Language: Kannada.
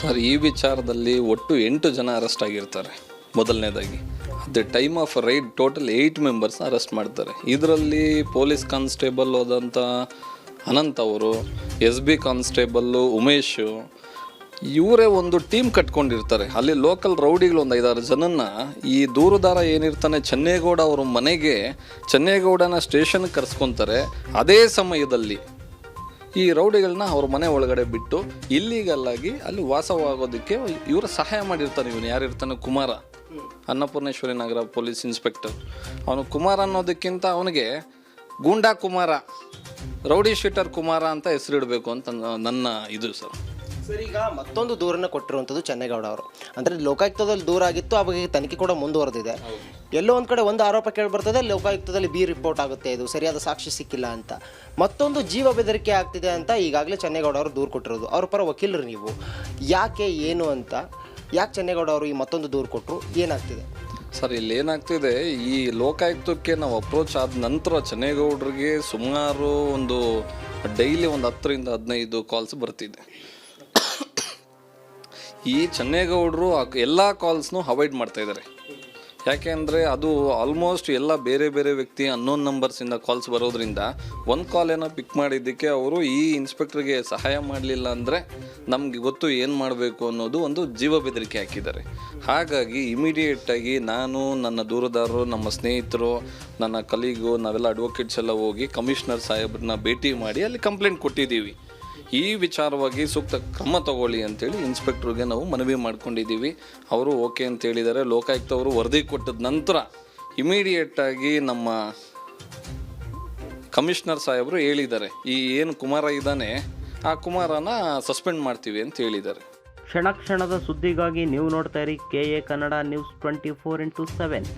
ಸರ್, ಈ ವಿಚಾರದಲ್ಲಿ ಒಟ್ಟು ಎಂಟು ಜನ ಅರೆಸ್ಟ್ ಆಗಿರ್ತಾರೆ. ಮೊದಲನೇದಾಗಿ the time of raid total eight ಮೆಂಬರ್ಸ್ನ arrest ಮಾಡ್ತಾರೆ. ಇದರಲ್ಲಿ ಪೊಲೀಸ್ ಕಾನ್ಸ್ಟೇಬಲ್ ಹೋದಂಥ ಅನಂತ್ ಅವರು, ಎಸ್ ಬಿ ಕಾನ್ಸ್ಟೇಬಲ್ಲು ಉಮೇಶು, ಇವರೇ ಒಂದು ಟೀಮ್ ಕಟ್ಕೊಂಡಿರ್ತಾರೆ. ಅಲ್ಲಿ ಲೋಕಲ್ ರೌಡಿಗಳು ಒಂದು ಐದಾರು ಜನನ್ನ ಈ ದೂರದಾರ ಏನಿರ್ತಾನೆ, ಚೆನ್ನೇಗೌಡ ಅವ್ರ ಮನೆಗೆ, ಚೆನ್ನೇಗೌಡನ ಸ್ಟೇಷನ್ಗೆ ಕರೆಸ್ಕೊತಾರೆ. ಅದೇ ಸಮಯದಲ್ಲಿ ಈ ರೌಡಿಗಳನ್ನ ಅವ್ರ ಮನೆ ಒಳಗಡೆ ಬಿಟ್ಟು ಇಲ್ಲಿಗಲ್ಲಾಗಿ ಅಲ್ಲಿ ವಾಸವಾಗೋದಕ್ಕೆ ಇವರು ಸಹಾಯ ಮಾಡಿರ್ತಾನೆ ಇವನು ಯಾರಿರ್ತಾನೆ Kumara. Annapoorneshwari Nagar police inspector. ಅವನು ಕುಮಾರ ಅನ್ನೋದಕ್ಕಿಂತ ಅವನಿಗೆ ಗೂಂಡಾ ಕುಮಾರ ರೌಡಿ ಶೀಟರ್ ಕುಮಾರ ಅಂತ ಹೆಸರಿಡಬೇಕು ಅಂತ ನನ್ನ- ನನ್ನ ಇದು ಸರ್. ಸರ್ ಈಗ ಮತ್ತೊಂದು ದೂರನ್ನ ಕೊಟ್ಟಿರುವಂಥದ್ದು ಚೆನ್ನೇಗೌಡ ಅವರು ಅಂದರೆ ಲೋಕಾಯುಕ್ತದಲ್ಲಿ ದೂರ ಆಗಿತ್ತು ಆ ಬಗ್ಗೆ ತನಿಖೆ ಕೂಡ ಮುಂದುವರೆದಿದೆ. ಎಲ್ಲೋ ಒಂದು ಕಡೆ ಒಂದು ಆರೋಪ ಕೇಳಿ ಬರ್ತದೆ ಲೋಕಾಯುಕ್ತದಲ್ಲಿ ಬಿ ರಿಪೋರ್ಟ್ ಆಗುತ್ತೆ ಇದು ಸರಿಯಾದ ಸಾಕ್ಷಿ ಸಿಕ್ಕಿಲ್ಲ ಅಂತ. ಮತ್ತೊಂದು ಜೀವ ಬೆದರಿಕೆ ಆಗ್ತಿದೆ ಅಂತ ಈಗಾಗಲೇ ಚೆನ್ನೇಗೌಡ ಅವರು ದೂರು ಕೊಟ್ಟಿರೋದು. ಅವ್ರ ಪರ ವಕೀಲರು ನೀವು. ಯಾಕೆ ಏನು ಅಂತ. ಯಾಕೆ ಚೆನ್ನೇಗೌಡ ಅವರು ಈ ಮತ್ತೊಂದು ದೂರು ಕೊಟ್ಟರು ಏನಾಗ್ತಿದೆ? ಸರ್ ಇಲ್ಲಿ ಏನಾಗ್ತಿದೆ ಈ ಲೋಕಾಯುಕ್ತಕ್ಕೆ ನಾವು ಅಪ್ರೋಚ್ ಆದ ನಂತರ ಚೆನ್ನೇಗೌಡರಿಗೆ ಸುಮಾರು ಒಂದು ಡೈಲಿ ಒಂದು ಹತ್ತರಿಂದ ಹದಿನೈದು ಕಾಲ್ಸ್ ಬರ್ತಿದೆ. ಈ ಚೆನ್ನೇಗೌಡರು ಎಲ್ಲ ಕಾಲ್ಸ್ನು ಅವಾಯ್ಡ್ ಮಾಡ್ತಾ ಇದ್ದಾರೆ ಯಾಕೆಂದರೆ ಅದು ಆಲ್ಮೋಸ್ಟ್ ಎಲ್ಲ ಬೇರೆ ಬೇರೆ ವ್ಯಕ್ತಿ ಅನ್ನೋನ್ ನಂಬರ್ಸಿಂದ ಕಾಲ್ಸ್ ಬರೋದ್ರಿಂದ ಒಂದು ಕಾಲ್ ಏನೋ ಪಿಕ್ ಮಾಡಿದ್ದಕ್ಕೆ ಅವರು ಈ ಇನ್ಸ್ಪೆಕ್ಟ್ರಿಗೆ ಸಹಾಯ ಮಾಡಲಿಲ್ಲ ಅಂದರೆ ನಮಗೆ ಗೊತ್ತು ಏನು ಮಾಡಬೇಕು ಅನ್ನೋದು ಒಂದು ಜೀವ ಬೆದರಿಕೆ ಹಾಕಿದ್ದಾರೆ. ಹಾಗಾಗಿ ಇಮಿಡಿಯೇಟಾಗಿ ನಾನು, ನನ್ನ ದೂರದಾರರು, ನಮ್ಮ ಸ್ನೇಹಿತರು, ನನ್ನ ಕಲೀಗು ನಾವೆಲ್ಲ ಅಡ್ವೊಕೇಟ್ಸ್ ಎಲ್ಲ ಹೋಗಿ ಕಮಿಷನರ್ ಸಾಹೇಬ್ರನ್ನ ಭೇಟಿ ಮಾಡಿ ಅಲ್ಲಿ ಕಂಪ್ಲೇಂಟ್ ಕೊಟ್ಟಿದ್ದೀವಿ. ಈ ವಿಚಾರವಾಗಿ ಸೂಕ್ತ ಕ್ರಮ ತಗೊಳ್ಳಿ ಅಂತೇಳಿ ಇನ್ಸ್ಪೆಕ್ಟ್ರಿಗೆ ನಾವು ಮನವಿ ಮಾಡ್ಕೊಂಡಿದ್ದೀವಿ. ಅವರು ಓಕೆ ಅಂತ ಹೇಳಿದ್ದಾರೆ. ಲೋಕಾಯುಕ್ತ ಅವರು ವರದಿ ಕೊಟ್ಟದ ನಂತರ ಇಮಿಡಿಯೇಟಾಗಿ ನಮ್ಮ ಕಮಿಷನರ್ ಸಾಹೇಬರು ಹೇಳಿದ್ದಾರೆ. ಈ ಏನು ಕುಮಾರ ಇದ್ದಾನೆ, ಆ ಕುಮಾರನ ಸಸ್ಪೆಂಡ್ ಮಾಡ್ತೀವಿ ಅಂತ ಹೇಳಿದ್ದಾರೆ. ಕ್ಷಣ ಕ್ಷಣದ ಸುದ್ದಿಗಾಗಿ ನೀವು ನೋಡ್ತಾ ಇರಿ K A Kannada news twenty four into seven.